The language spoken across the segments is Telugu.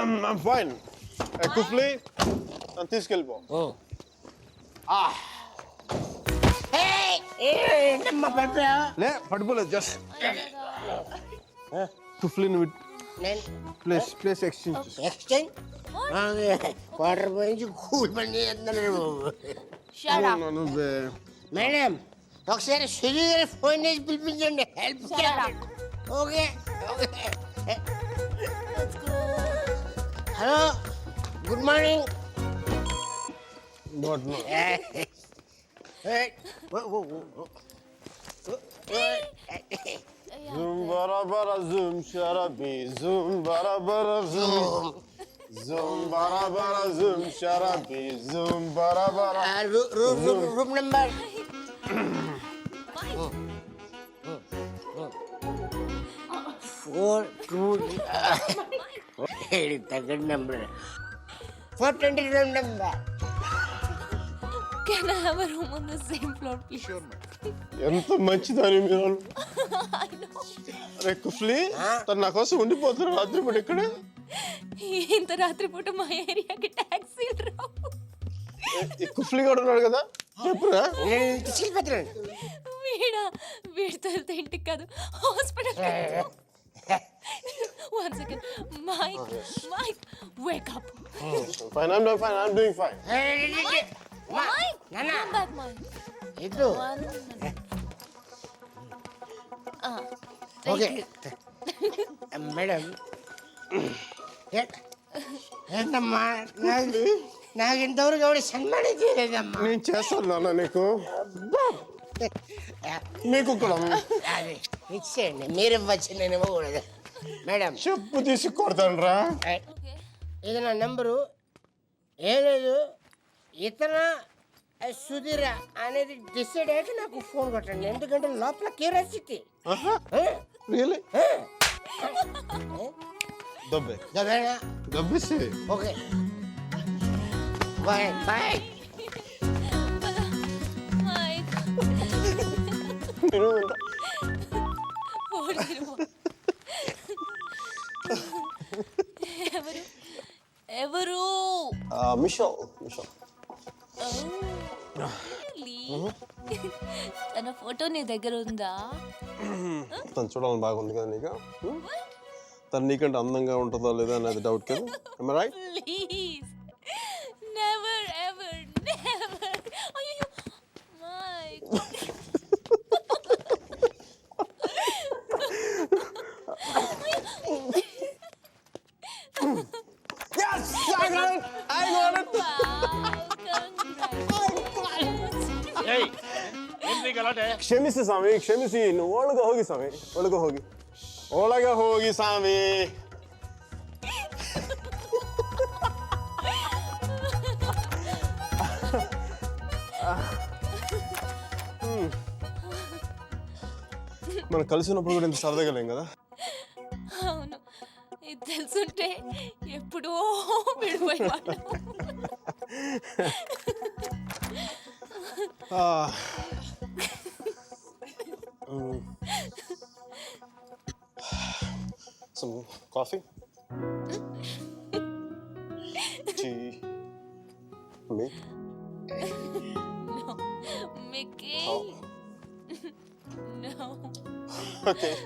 ఐమ్ ఫైన్ కుఫ్లీ నన్ను తీసుకెళ్ళిపో ఏంటమ్మా పడిపోయా లే పడిపోలేదు జస్ట్ కుఫ్లీని నేను place place exchange exchange quarter పోయించి cool పని చేస్తున్నాడు బాబు Shut up. నువ్వే మేడం ఒకసారి సుజీ గారి ఫోన్ చేసి పిలిపించండి help Shut up. Okay hello good morning not no Zoom bara bara zoom sharabi zoom bara bara zoom zoom bara bara zoom sharabi zoom bara bara room room room number four two తగ్గ number four twenty room number Can I have a room on the same floor, please? ఎంత మంచిదని మీరు? I know. అరే కుఫ్లీ తను నా కోసం ఉండిపోతున్నారు రాత్రి పూట ఇక్కడే. ఇంత రాత్రిపూట మా ఏరియాకి ట్యాక్సీలు రావు. ఈ కుఫ్లీ కూడా ఉన్నాడు కదా చెప్పురా? వీడా వీడితో వెళ్తే ఇంటికి కాదు hospital one second Mike Mike wake up fine I'm fine I'm doing fine Mike నాన్న. కమ్ బ్యాక్ మైక్ ఇటు వన్ ఓకే మేడం ఏ- ఏంటమ్మా నాకు నాకు ఇంతవరకు ఎవరు సన్మానం చేయలేదమ్మా? నేను చేస్తాను నాన్న నీకు. నీకు కూడా అది ఇచ్చేయండి. మీరు ఇవ్వచ్చు నేను ఇవ్వకూడదు. మేడం. చెప్పు తీసి కొడతాను రా ఇది నా నెంబరు. ఏం లేదు ఇతన ఆ, సుధీర అనేది డిసైడ్ అయ్యాక నాకు ఫోన్ కొట్టండి. ఎందుకంటే లోపల curiosity. Okay. Bye bye. Mike నేను ఎవరు ఎవరు మిషో మిషో లీ. తన ఫోటో నీ దగ్గర ఉందా? తను చూడాలని బాగుంది కదా నీకు? తను నీకంటే అందంగా ఉంటుందో లేదా అనేది డౌట్ కదా? Right please never ever never ಕ್ಷಮಿಸಿ ಸ್ವಾಮಿ ಕ್ಷಮಿಸಿ ಇನ್ನು ಒಳಗೆ ಹೋಗಿ ಸ್ವಾಮಿ ಒಳಗೆ ಹೋಗಿ ಒಳಗೆ ಹೋಗಿ ಸ್ವಾಮಿ మనం కలిసి ఉన్నప్పుడు కూడా ఇంత సరదాగా లేం కదా అవును ఇది తెలుసుంటే ఎప్పుడో విడిపోయేవాడు Ah. coffee? Tea? Me? No. Mickey. Oh. No. Okay.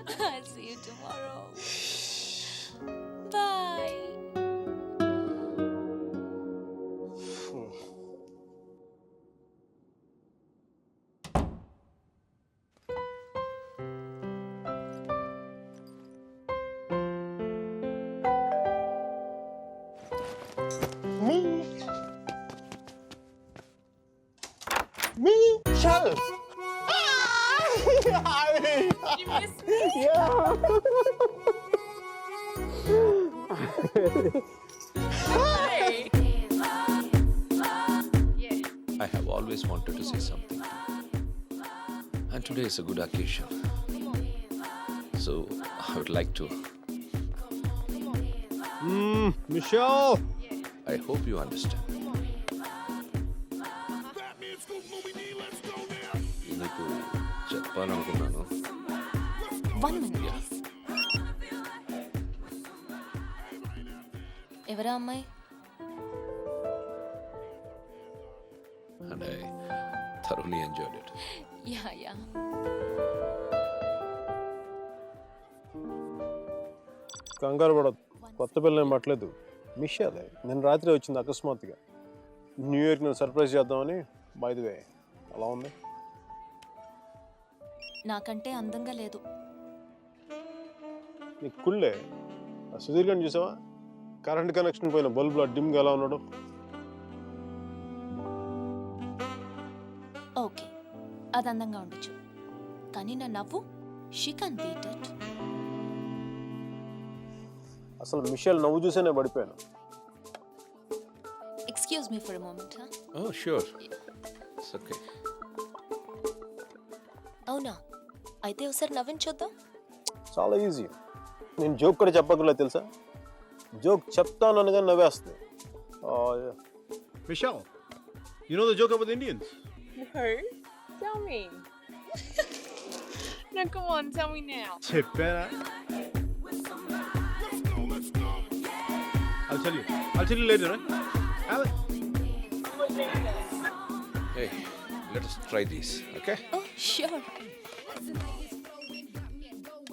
I have always wanted to say something. And today is a good occasion. So I would like to. Mm, Michelle! I hope you understand. నీకు చెప్పాలనుకున్నాను One minute. ఎవరా అమ్మాయి? And I thoroughly enjoyed it. Yeah yeah. కంగారు పడదు కొత్త పిల్లని పట్టలేదు. మిస్ అదే. నేను రాత్రి వచ్చింది అకస్మాత్తుగా. న్యూ ఇయర్కి నేను సర్ప్రైజ్ చేద్దామని వే అలా ఉంది. నాకంటే అందంగా లేదు. నీకు కుళ్ళే. ఆ సుధీర్ గారిని చూసావా? కరెంట్ కనెక్షన్ పోయిన బల్బులో డిమ్గా ఎలా ఉన్నాడు? ఓకే. అది అందంగా ఉండొచ్చు. కానీ నా నవ్వు షీ కన్ బీట్ ఇట్ అసలు మిషల్ నవ్వు చూసేనే పడిపోయాను. Excuse me for moment sure. It's okay. అవునా? అయితే ఒకసారి నవ్వించొద్దాం? చాలా ఈజీ. నేను జోక్ కూడా చెప్పగలలేదు తెలుసా? joke ಜೋಕ್ ಚಪ್ತಾ ನನಗೆ Oh yeah. Michelle, you know the joke about the Indians? No. Tell me. no, come on, tell me now. Chipper. Eh? I'll tell you. I'll tell you later, eh? right? Alex. Hey, let us try this, okay? Oh, sure.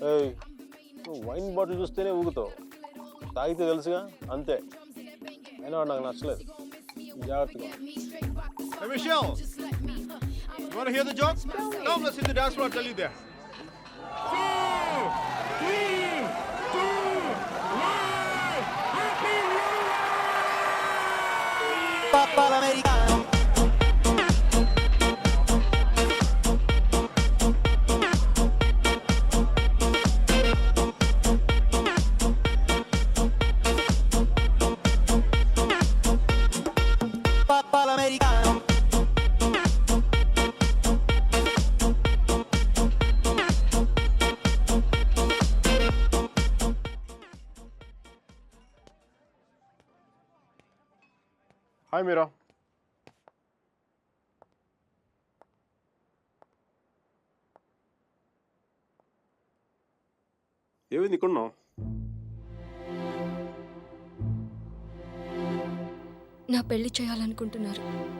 ಏಯ್ ವೈನ್ ಬಾಟಲ್ ಜೊತೆನೇ ಹೋಗುತ್ತವೆ తాగితే తెలుసుగా అంతే అయినా వాడు నాకు నచ్చలేదు జాగ్రత్తగా Hey, Michelle. You want to hear the joke? Come, let's hit the dance floor. I'll tell you there. Hi ఏమైంది ఇక్కడ నా పెళ్ళి చేయాలనుకుంటున్నారు.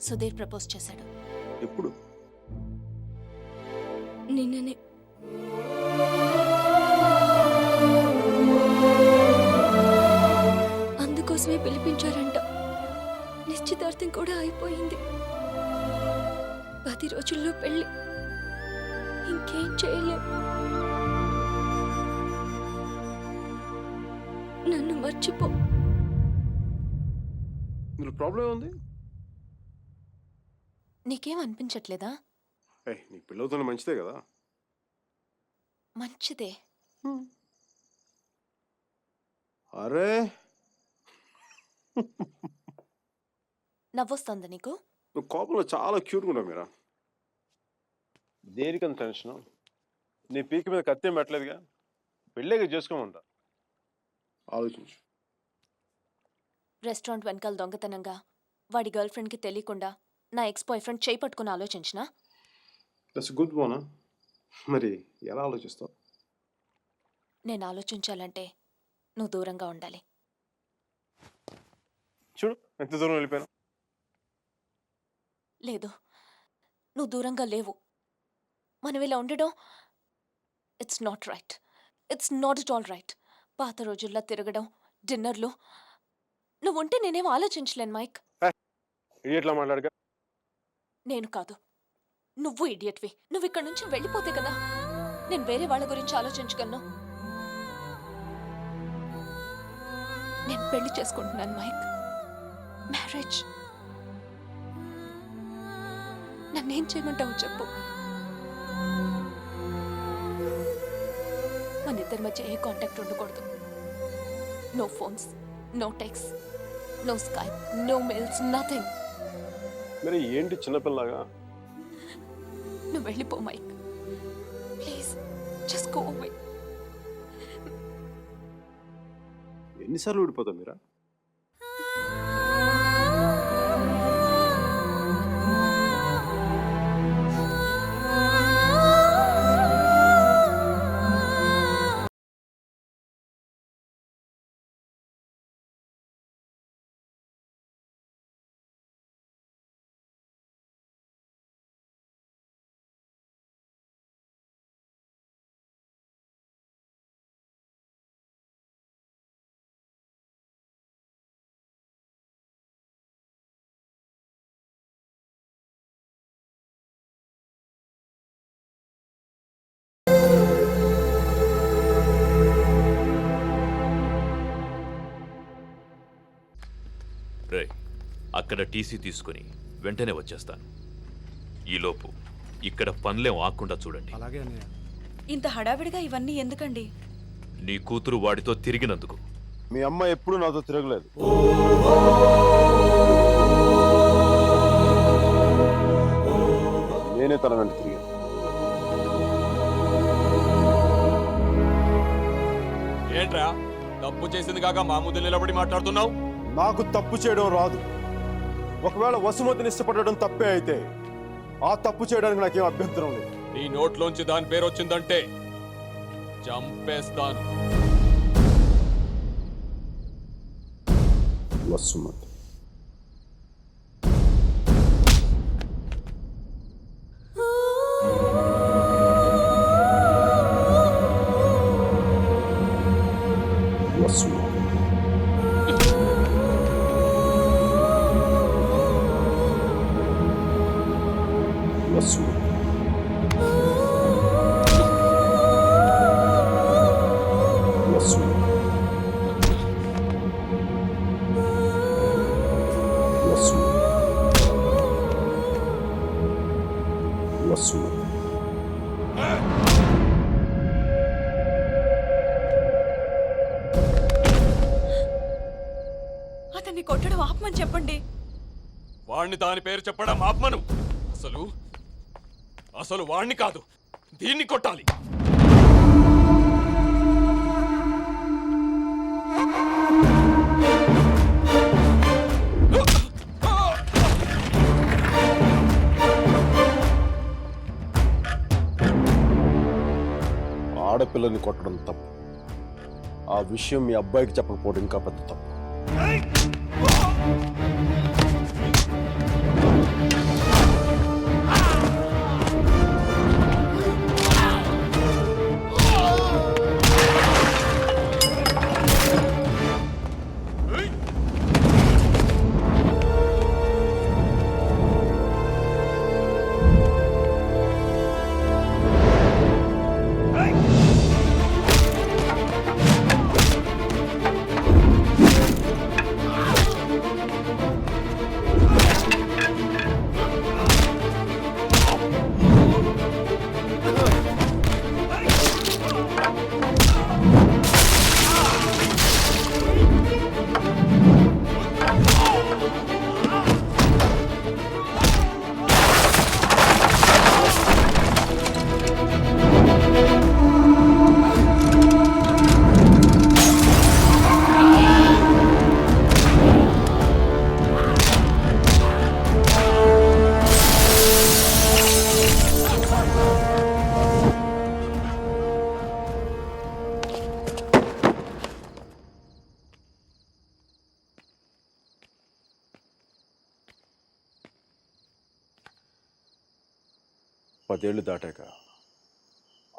సుధీర్ ప్రపోజ్ చేశాడు. ఎప్పుడు? నిన్ననే. అందుకోసమే పిలిపించారంట. నిశ్చితార్థం కూడా అయిపోయింది. పది రోజుల్లో పెళ్ళి ఇంకేం చేయలేం. నన్ను మర్చిపో. ఇందులో ప్రాబ్లం ఉంది నీకేం అనిపించట్లేదా? ఏ నీకు పిల్లవుతున్న మంచిదే కదా. మంచిదే. అరే. నవ్వొస్తుందా నీకు? నువ్వు కోపంలో చాలా క్యూట్గా ఉన్నావు మీరా. దేనికంత టెన్షన్ నీ పీక మీద కత్తి పెట్టలేదుగా? పెళ్ళేగా చేసుకోమంట. ఆలోచించు. రెస్టారెంట్ వెనకాల దొంగతనంగా వాడి గర్ల్ ఫ్రెండ్కి తెలియకుండా నా ఎక్స్ బాయ్ ఫ్రెండ్ చేయి పట్టుకుని ఆలోచించినా? దట్స్ గుడ్ మరి ఎలా ఆలోచిస్తావు? నేను ఆలోచించాలంటే నువ్వు దూరంగా ఉండాలి. చూడు ఎంత దూరం వెళ్ళిపోయాను. లేదు నువ్వు దూరంగా లేవు. మనం ఇలా ఉండడం it's not right it's not it all right పాత రోజుల్లో తిరగడం డిన్నర్లు. నువ్వు ఉంటే నేనేం ఆలోచించలేను మైక్. మాట్లాడక. నేను కాదు. నువ్వు ఇడియట్వి. నువ్వు ఇక్కడి నుంచి వెళ్ళిపోతే కదా నేను వేరే వాళ్ళ గురించి ఆలోచించగలను. నేను పెళ్ళి చేసుకుంటున్నాను మైక్. మ్యారేజ్ నన్నేం చేయమంటావు చెప్పు. మన ఇద్దరి మధ్య ఏ కాంటాక్ట్ ఉండకూడదు. No phones no texts no Skype no mails nothing మరి ఏంటి చిన్నపిల్లగా నువ్వు వెళ్ళిపో Mike please just go away ఎన్నిసార్లు ఊడిపోతావు మీరా? అక్కడ టీసీ తీసుకుని వెంటనే వచ్చేస్తాను. ఈలోపు ఇక్కడ పనులేం ఆకుండా చూడండి. ఇంత హడావిడిగా ఇవన్నీ ఎందుకండి? నీ కూతురు వాడితో తిరిగినందుకు. మీ అమ్మ ఎప్పుడు నాతో తిరగలేదు. నేనే తన వెంట తిరిగాను. ఏంట్రా? తప్పు చేసింది కాక మా ముందు నిలబడి మాట్లాడుతున్నావు? నాకు తప్పు చేయడం రాదు. ఒకవేళ వసుమతిని ఇష్టపడడం తప్పే అయితే ఆ తప్పు చేయడానికి నాకేం అభ్యంతరం లేదు. నీ నోట్లోంచి దాని పేరు వచ్చిందంటే చంపేస్తాను. వసుమతి. వసుమతి వసుమతి అతన్ని కొట్టడం ఆపమని చెప్పండి. వాణ్ణి దాని పేరు చెప్పడం ఆత్మను అసలు అసలు వాణ్ణి కాదు దీన్ని కొట్టాలి. పిల్లని కొట్టడం తప్పు. ఆ విషయం మీ అబ్బాయికి చెప్పకపోవడం ఇంకా పెద్ద తప్పు. పదేళ్ళు దాటాక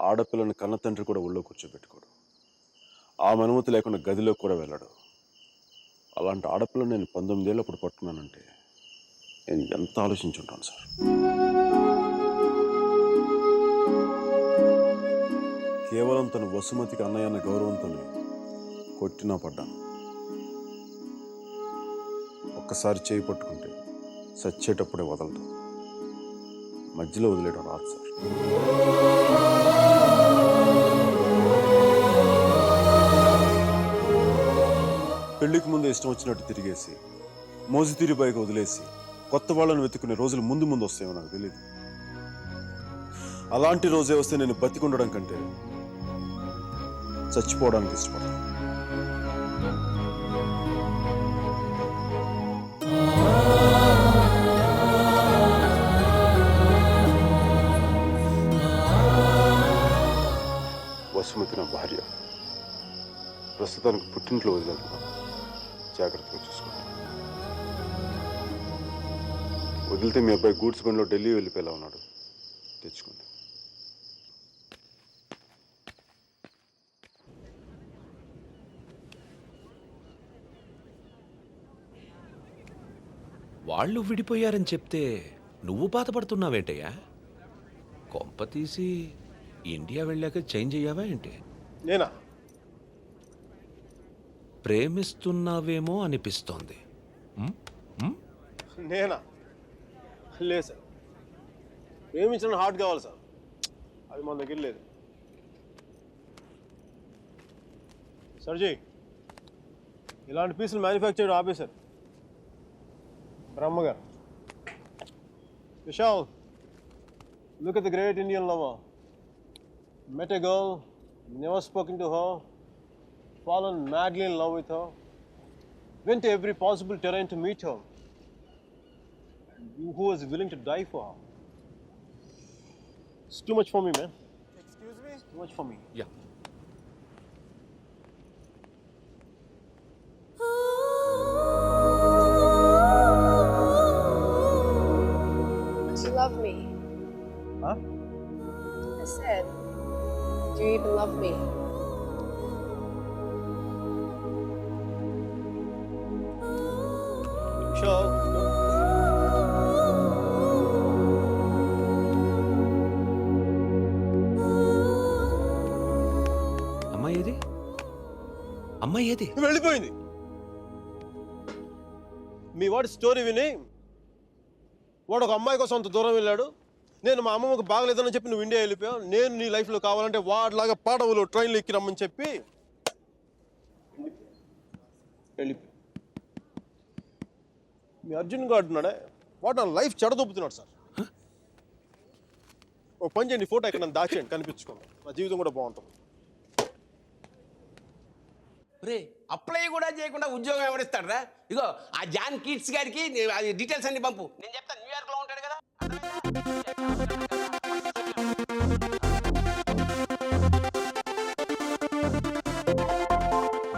ఆడపిల్లని కన్న తండ్రి కూడా ఒళ్ళో కూర్చోబెట్టుకోడు. ఆమె అనుమతి లేకుండా గదిలో కూడా వెళ్ళడు. అలాంటి ఆడపిల్లని నేను పంతొమ్మిదేళ్ళప్పుడు పట్టుకున్నానంటే నేను ఎంత ఆలోచించుంటాను సార్? కేవలం తన వసుమతికి అన్నయ్య అన్న గౌరవంతోనే కొట్టినా పడ్డాను. ఒక్కసారి చేయి పట్టుకుంటే చచ్చేటప్పుడే వదలదు. మధ్యలో వదిలేయడం రాదు సార్. పెళ్ళికి ముందు ఇష్టం వచ్చినట్టు తిరిగేసి మోజు తీరి వదిలేసి కొత్త వాళ్ళని వెతుకునే రోజులు ముందు ముందు వస్తాయో నాకు తెలియదు అలాంటి రోజే వస్తే నేను బతికుండడం కంటే చచ్చిపోవడానికి ఇష్టపడతాను. నా భార్య. ప్రస్తుతానికి పుట్టింట్లో వదిలేదు జాగ్రత్తగా చూసుకోండి. వదిలితే మీ అబ్బాయి గూడ్స్ బండ్లో ఢిల్లీ వెళ్ళిపోయేలా ఉన్నాడు. తెచ్చుకోండి వాళ్ళు విడిపోయారని చెప్తే నువ్వు బాధపడుతున్నావేంటయ్యా? కొంప తీసి ఇండియా వెళ్ళాక చేంజ్ అయ్యావా ఏంటి? నేనా? ప్రేమిస్తున్నావేమో అనిపిస్తోంది. ఉమ్? ఉమ్? నేనా? లేదు సార్. ప్రేమించిన హార్ట్ కావాలి సార్. అది మన దగ్గర లేదు. సర్జీ ఇలాంటి పీసులు మ్యానుఫ్యాక్చర్ ఆపేశారు. బ్రహ్మగారు. Vishal look Indian lover. Met a girl, never spoken to her, fallen madly in love with her, went to every possible terrain to meet her, and you who was willing to die for her. It's too much for me, man. Excuse me? It's too much for me. Yeah. Show. అమ్మాయి ఏది? అమ్మాయి ఏది? వెళ్ళిపోయింది. మీ వాడి స్టోరీ విని వాడు ఒక అమ్మాయి కోసం అంత దూరం వెళ్ళాడు. నేను మా అమ్మమ్మకు బాగలేదని చెప్పి నువ్వు ఇండియా వెళ్ళిపోయావు. నేను నీ లైఫ్లో కావాలంటే వాడిలాగా పాడవులు ట్రైన్లో ఎక్కి రమ్మని చెప్పి వెళ్ళిపోయి మీ అర్జున్ గారు ఉన్నాడే వాడు నా లైఫ్ చెడదొబ్బుతున్నాడు సార్. ఒక పని చేయండి ఫోటో ఇక్కడ నన్ను దాచేయండి కనిపించుకోండి. నా జీవితం కూడా బాగుంటుంది. రే అప్లై కూడా చేయకుండా ఉద్యోగం ఎవరిస్తాడరా ఇగో ఆ జాన్ కిడ్స్ గారికి డీటెయిల్స్ అన్ని పంపు. నేను చెప్తాను న్యూయార్క్లో ఉంటాడు కదా.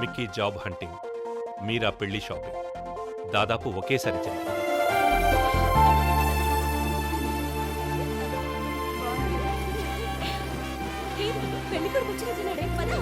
మిక్కీ జాబ్ హంటింగ్ మీరా పెళ్ళి షాపింగ్ దాదాపు ఒకేసారి జరిగింది. పెళ్ళి కొడుకు వచ్చినట్టున్నాడే పదా